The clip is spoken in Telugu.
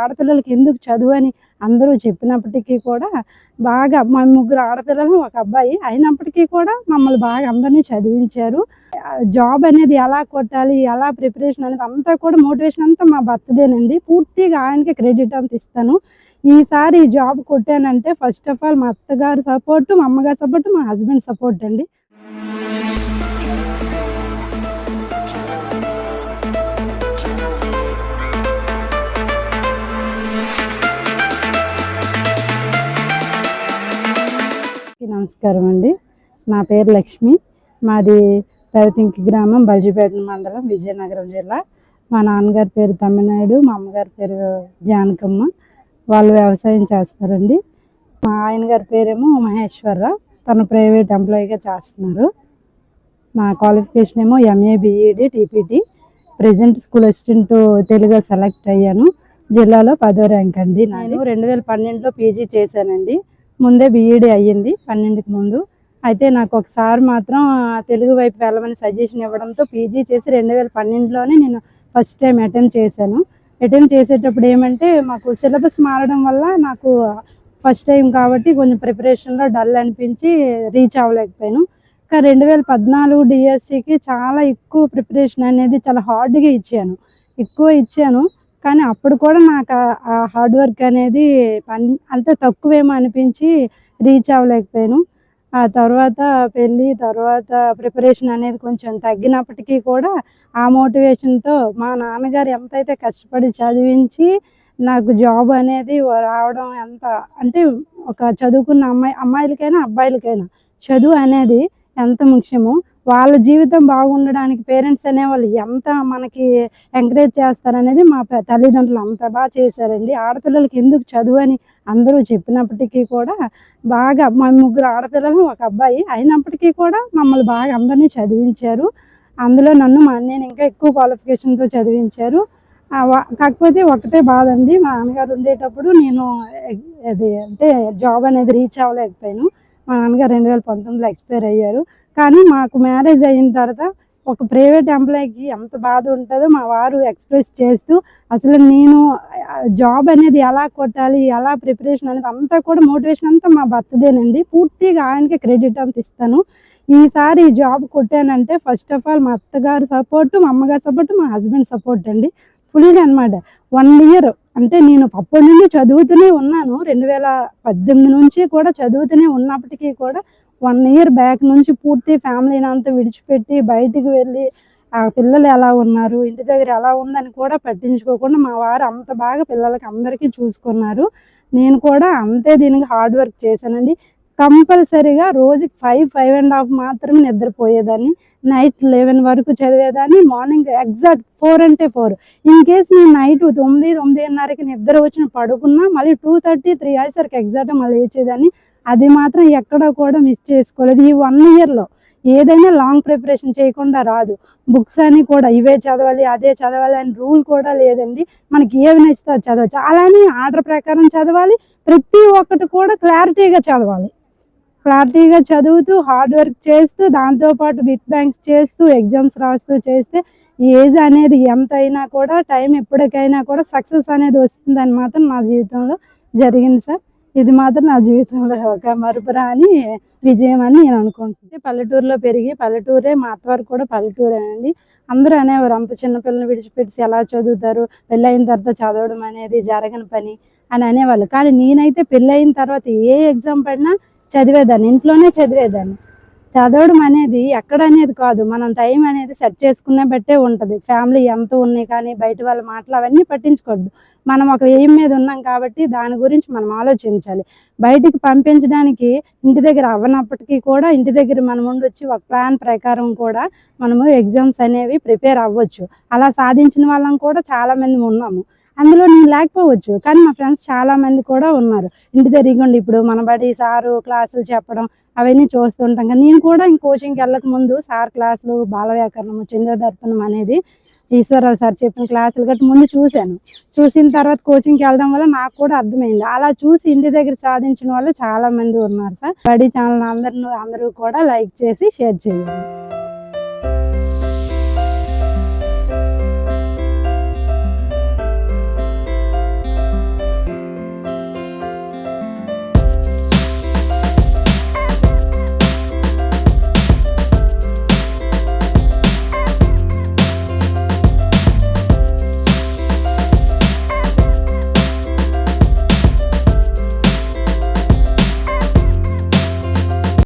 ఆడపిల్లలకి ఎందుకు చదువు అని అందరూ చెప్పినప్పటికీ కూడా బాగా మా ముగ్గురు ఆడపిల్లలు ఒక అబ్బాయి అయినప్పటికీ కూడా మమ్మల్ని బాగా అందరినీ చదివించారు. జాబ్ అనేది ఎలా కొట్టాలి ఎలా ప్రిపరేషన్ అనేది అంతా కూడా మోటివేషన్ అంతా మా భర్తదేనండి పూర్తిగా ఆయనకి క్రెడిట్ అంత ఇస్తాను. ఈసారి ఈ జాబ్ కొట్టానంటే ఫస్ట్ ఆఫ్ ఆల్ మా అత్తగారు సపోర్టు మా అమ్మగారి సపోర్టు మా హస్బెండ్ సపోర్ట్ అండి. నమస్కారం అండి. నా పేరు లక్ష్మి. మాది పెదపింకి గ్రామం బల్జిపేట మండలం విజయనగరం జిల్లా. మా నాన్నగారి పేరు తమ్మినాయుడు మా అమ్మగారి పేరు జానకమ్మ. వాళ్ళు వ్యవసాయం చేస్తారండి. మా ఆయన గారి పేరేమో మహేశ్వరరావు తను ప్రైవేట్ ఎంప్లాయీగా చేస్తున్నారు. నా క్వాలిఫికేషన్ ఏమో MA BEd TPT. Present school assistant Telugu select అయ్యాను. జిల్లాలో పదో ర్యాంక్ అండి నేను రెండు వేల పన్నెండులో పీజీ చేశానండి. ముందే బీఈడీ అయ్యింది పన్నెండుకి ముందు. అయితే నాకు ఒకసారి మాత్రం తెలుగు వైపు వెళ్ళమని సజెషన్ ఇవ్వడంతో పీజీ చేసి రెండు వేల పన్నెండులోనే నేను ఫస్ట్ టైం అటెంప్ట్ చేశాను. అటెంప్ట్ చేసేటప్పుడు ఏమంటే మాకు సిలబస్ మారడం వల్ల నాకు ఫస్ట్ టైం కాబట్టి కొంచెం ప్రిపరేషన్లో డల్ అనిపించి రీచ్ అవ్వలేకపోయాను. ఇంకా రెండు వేల పద్నాలుగు డిఎస్సికి చాలా ఎక్కువ ప్రిపరేషన్ అనేది చాలా హార్డ్గా ఇచ్చాను. ఎక్కువ ఇచ్చాను. కానీ అప్పుడు కూడా నాకు ఆ- హార్డ్ వర్క్ అనేది పని అంత తక్కువేమో అనిపించి రీచ్ అవ్వలేకపోయాను. ఆ తర్వాత పెళ్ళి తర్వాత ప్రిపరేషన్ అనేది కొంచెం తగ్గినప్పటికీ కూడా ఆ మోటివేషన్తో మా నాన్నగారు ఎంతైతే కష్టపడి చదివించి నాకు జాబ్ అనేది రావడం ఎంత అంటే ఒక చదువుకున్న అమ్మాయి అమ్మాయిలకైనా అబ్బాయిలకైనా చదువు అనేది ఎంత ముఖ్యమో వాళ్ళ జీవితం బాగుండడానికి పేరెంట్స్ అనేవాళ్ళు ఎంత మనకి ఎంకరేజ్ చేస్తారనేది మా తల్లిదండ్రులు అంత బాగా చేశారండి. ఆడపిల్లలకి ఎందుకు చదువు అని అందరూ చెప్పినప్పటికీ కూడా బాగా మా ముగ్గురు ఆడపిల్లలు ఒక అబ్బాయి అయినప్పటికీ కూడా మమ్మల్ని బాగా అందరినీ చదివించారు. అందులో నన్ను మా అన్నయ్యని ఇంకా ఎక్కువ క్వాలిఫికేషన్తో చదివించారు. కాకపోతే ఒకటే బాధ అండి మా నాన్నగారు ఉండేటప్పుడు నేను అది అంటే జాబ్ అనేది రీచ్ అవ్వలేకపోయాను. మా నాన్నగారు రెండు వేల పంతొమ్మిదిలో ఎక్స్పైర్ అయ్యారు. కానీ మాకు మ్యారేజ్ అయిన తర్వాత ఒక ప్రైవేట్ ఎంప్లాయీకి ఎంత బాధ ఉంటుందో మా వారు ఎక్స్ప్రెస్ చేస్తూ అసలు నేను జాబ్ అనేది ఎలా కొట్టాలి ఎలా ప్రిపరేషన్ అనేది అంతా కూడా మోటివేషన్ అంతా మా భర్తదేనండి పూర్తిగా ఆయనకి క్రెడిట్ అంత ఇస్తాను. ఈసారి ఈ జాబ్ కొట్టానంటే ఫస్ట్ ఆఫ్ ఆల్ మా అత్తగారు సపోర్టు మా అమ్మగారి సపోర్టు మా హస్బెండ్ సపోర్ట్ అండి. ఫుల్గా అనమాట వన్ ఇయర్ అంటే నేను అప్పటి నుండి చదువుతూనే ఉన్నాను. రెండు వేల పద్దెనిమిది నుంచి కూడా చదువుతూనే ఉన్నప్పటికీ కూడా వన్ ఇయర్ బ్యాక్ నుంచి పూర్తి ఫ్యామిలీని అంతా విడిచిపెట్టి బయటికి వెళ్ళి ఆ పిల్లలు ఎలా ఉన్నారు ఇంటి దగ్గర ఎలా ఉందని కూడా పట్టించుకోకుండా మా వారు అంత బాగా పిల్లలకి అందరికీ చూసుకున్నారు. నేను కూడా అంతే దీనికి హార్డ్ వర్క్ చేశానండి. కంపల్సరీగా రోజుకి ఫైవ్ ఫైవ్ అండ్ హాఫ్ మాత్రమే నిద్రపోయేదాన్ని. నైట్ లెవెన్ వరకు చదివేదాన్ని. మార్నింగ్ ఎగ్జాక్ట్ ఫోర్ అంటే ఫోర్. ఇన్ కేస్ నేను నైట్ తొమ్మిది తొమ్మిదిన్నరకి నిద్ర వచ్చిన పడుకున్నా మళ్ళీ టూ థర్టీ త్రీ అయ్యేసరికి ఎగ్జాక్ట్ మళ్ళీ లేచేదాన్ని. అది మాత్రం ఎక్కడ కూడా మిస్ చేసుకోలేదు. ఈ వన్ ఇయర్లో ఏదైనా లాంగ్ ప్రిపరేషన్ చేయకుండా రాదు. బుక్స్ అని కూడా ఇవే చదవాలి అదే చదవాలి అని రూల్ కూడా లేదండి. మనకి ఏమి నచ్చితే చదవచ్చు. అలానే ఆర్డర్ ప్రకారం చదవాలి. ప్రతి ఒక్కటి కూడా క్లారిటీగా చదవాలి. క్లారిటీగా చదువుతూ హార్డ్ వర్క్ చేస్తూ దాంతోపాటు బిట్ బ్యాంక్స్ చేస్తూ ఎగ్జామ్స్ రాస్తూ చేస్తే ఏజ్ అనేది ఎంత అయినా కూడా టైం ఎప్పటికైనా కూడా సక్సెస్ అనేది వస్తుందని మాత్రం నా జీవితంలో జరిగింది సార్. ఇది మాత్రం నా జీవితంలో ఒక మరుపురాని విజయం అని నేను అనుకుంటున్నాను. పల్లెటూరులో పెరిగి పల్లెటూరే మా అత్తవారు కూడా పల్లెటూరేనండి అందరూ అనేవారు అంత చిన్నపిల్లని విడిచిపెట్టి ఎలా చదువుతారు? పెళ్ళైన తర్వాత చదవడం అనేది జరగని పని అని అనేవాళ్ళు. కానీ నేనైతే పెళ్ళైన తర్వాత ఏ ఎగ్జామ్ పడినా చదివేదాన్ని ఇంట్లోనే చదివేదాన్ని. చదవడం అనేది ఎక్కడ అనేది కాదు. మనం టైం అనేది సెట్ చేసుకునే బట్టే ఉంటుంది. ఫ్యామిలీ ఎంత ఉన్నాయి కానీ బయట వాళ్ళ మాటలు అవన్నీ పట్టించుకోవద్దు. మనం ఒక ఎయిమ్ మీద ఉన్నాం కాబట్టి దాని గురించి మనం ఆలోచించాలి. బయటికి పంపించడానికి ఇంటి దగ్గర అవ్వనప్పటికీ కూడా ఇంటి దగ్గర మనం ఉండొచ్చి. ఒక ప్లాన్ ప్రకారం కూడా మనము ఎగ్జామ్స్ అనేవి ప్రిపేర్ అవ్వచ్చు. అలా సాధించిన వాళ్ళం కూడా చాలామంది ఉన్నాము. అందులో నేను లేకపోవచ్చు. కానీ మా ఫ్రెండ్స్ చాలా మంది కూడా ఉన్నారు. ఇంటి దగ్గర ఇప్పుడు మన బడి సారు క్లాసులు చెప్పడం అవన్నీ చూస్తుంటాం కానీ నేను కూడా ఇంక కోచింగ్కి వెళ్ళక ముందు సార్ క్లాసులు బాల వ్యాకరణము చంద్రదర్పణం అనేది ఈశ్వరరావు సార్ చెప్పిన క్లాసులు గట్టి ముందు చూశాను. చూసిన తర్వాత కోచింగ్కి వెళ్ళడం వల్ల నాకు కూడా అర్థమైంది. అలా చూసి ఇంటి దగ్గర సాధించిన వాళ్ళు చాలా మంది ఉన్నారు సార్. బడి ఛానల్ అందరిని అందరూ కూడా లైక్ చేసి షేర్ చేయండి.